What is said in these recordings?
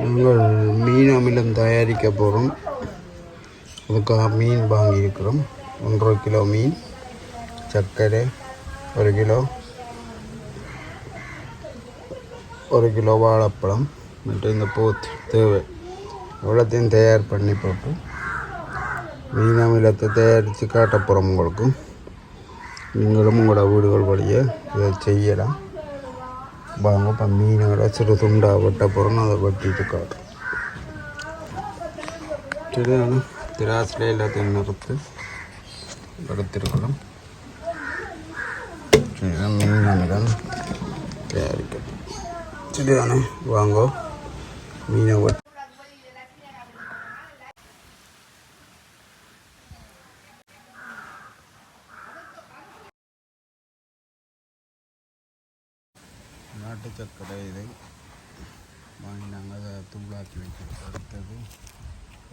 நாங்கள் மீன் அமிலம் தயாரிக்க போகிறோம் அதுக்காக மீன் வாங்கியிருக்கிறோம். ஒன்றரை கிலோ மீன் சர்க்கரை ஒரு கிலோ ஒரு கிலோ வாழைப்பழம் மற்றும் இந்த போத் தேவை. இவ்வளோத்தையும் தயார் பண்ணி போட்டு மீன் அமிலத்தை தயாரித்து காட்ட போகிறோம் உங்களுக்கு நீங்களும் உங்களோட வீடுகள் வழியே இதை செய்யலாம். வாங்க இப்போ மீனோட சிறு துண்டாக வெட்ட போகிறோம் அதை வெட்டிட்டு காட்டுறோம் சரிதானே திராசில் எல்லாத்தையும் நிறுத்து எடுத்திருக்கிறோம் சரிதான் மீன் அமிலம் தயாரிக்கணும் சரிதானே வாங்கோ மீனை வெட்ட நாட்டு சர்க்கரை இதை வாங்கி நாங்கள் அதை தூளாக்கி வைக்கிறோம். அடுத்தது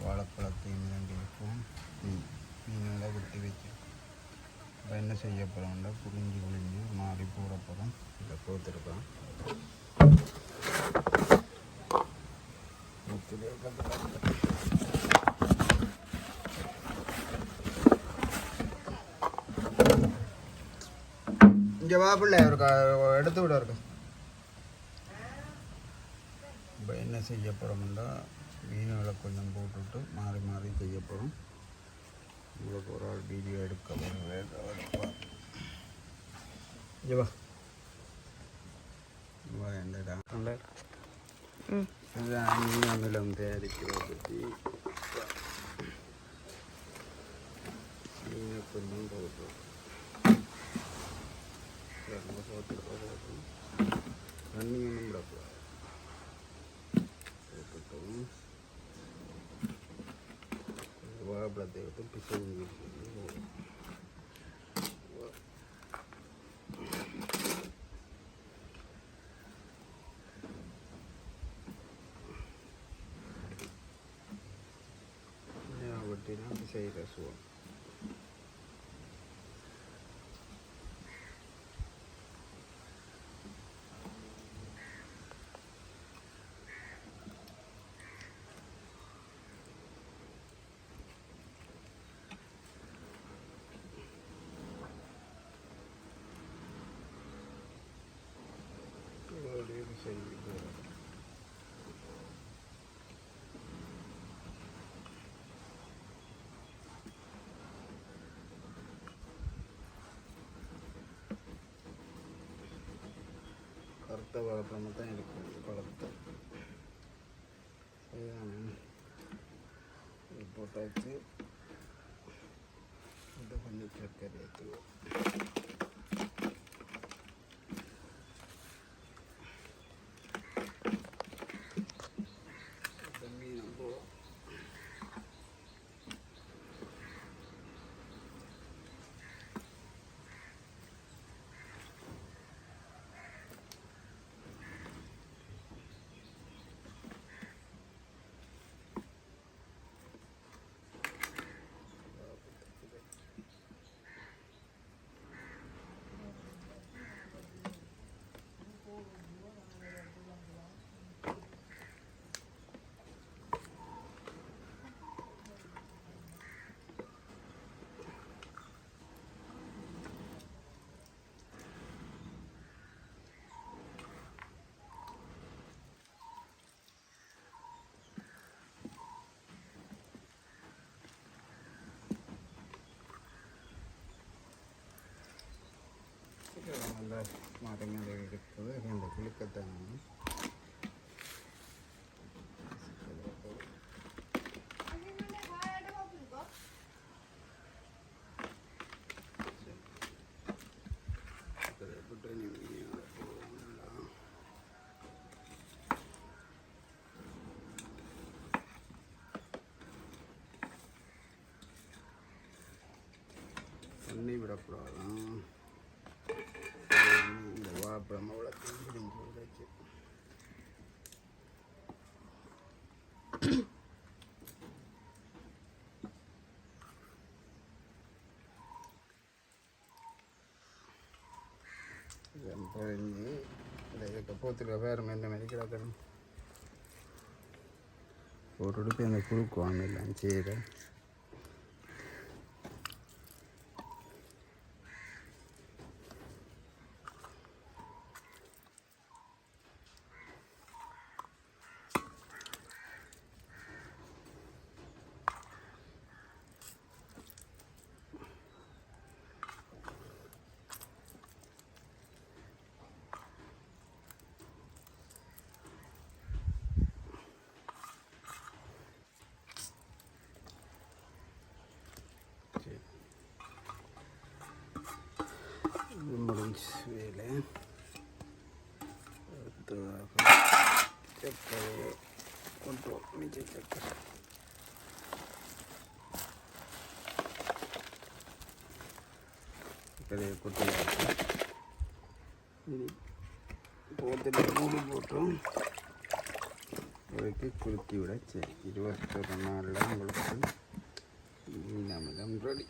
வாழைப்பழத்தையும் வேண்டி வைப்போம் மீன் மீன்களை வெட்டி வைக்கணும் இப்போ என்ன செய்ய போகிறோம்னா புரிஞ்சு புரிஞ்சு மாறி போட போகிறோம் இதை போத்துருக்கோம் இங்கே வாப்பிள்ள இருக்கா எடுத்து விட இருக்கா இப்போ என்ன செய்ய போகிறோம்னா மீன்களை கொஞ்சம் போட்டுவிட்டு மாறி மாறி செய்ய போகிறோம் உங்களுக்கு ஒரு ஆள் வீடியோ எடுக்க எடுப்பா இங்கே வா வா என்னடா இதுதான் மீன் அமிலம் தயாரிக்கிறத பற்றி மீனை கொஞ்சம் പ്ലഗ് എടുത്ത് പിശക് വെട്ടിനാ പിശകിലെ സുഖം. கருத்த வாழைப்பழம் தான் இருக்கும் பழத்தை சரிதானே இது போட்டாச்சு இதை பண்ணி சர்க்கரை ஏற்றுவோம் നല്ല മരങ്ങൾ എടുത്തത് രണ്ട് കുളിക്കത്താണ് தண்ணி விடக்கூடாதான் இந்த வாழைப்பழம் அவ்வளோத்தையும் உடைச்சு விடாச்சு பிழிஞ்சு இந்த இதுக்கு போத்துக்க வேறு என்ன மாதிரி வாங்கலாம். செய்கிறேன் சரி முடிஞ்சு வேலை அடுத்ததாக சக்கரை கொண்டு மிச்ச சக்கரை சக்கரையை கொட்டி இது போத்தில் மூடி போட்டோம் ஒருக்கி குளுத்தி விட சரி இருபத்தொரு நாளில் உங்களுக்கு மீன் அமிலம் ரெடி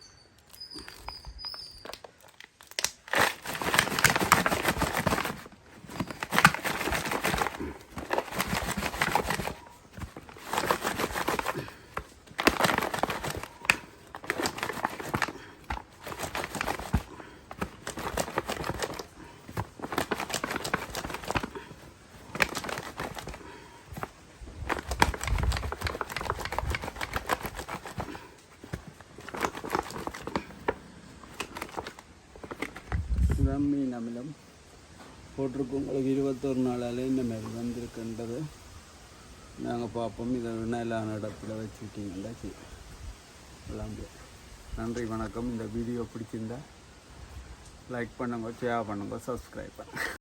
இதுதான் மீன் அமிலம் போட்டிருக்கு உங்களுக்கு இருபத்தொரு நாளால் இந்த மாதிரி வந்திருக்குன்றது. நாங்கள் பார்ப்போம் இதை நிலான இடத்துல வச்சுக்கிட்டீங்கன்னா சரி. எல்லாம் நன்றி வணக்கம். இந்த வீடியோ பிடிச்சிருந்தா லைக் பண்ணுங்க ஷேர் பண்ணுங்க சப்ஸ்கிரைப் பண்ணுங்க.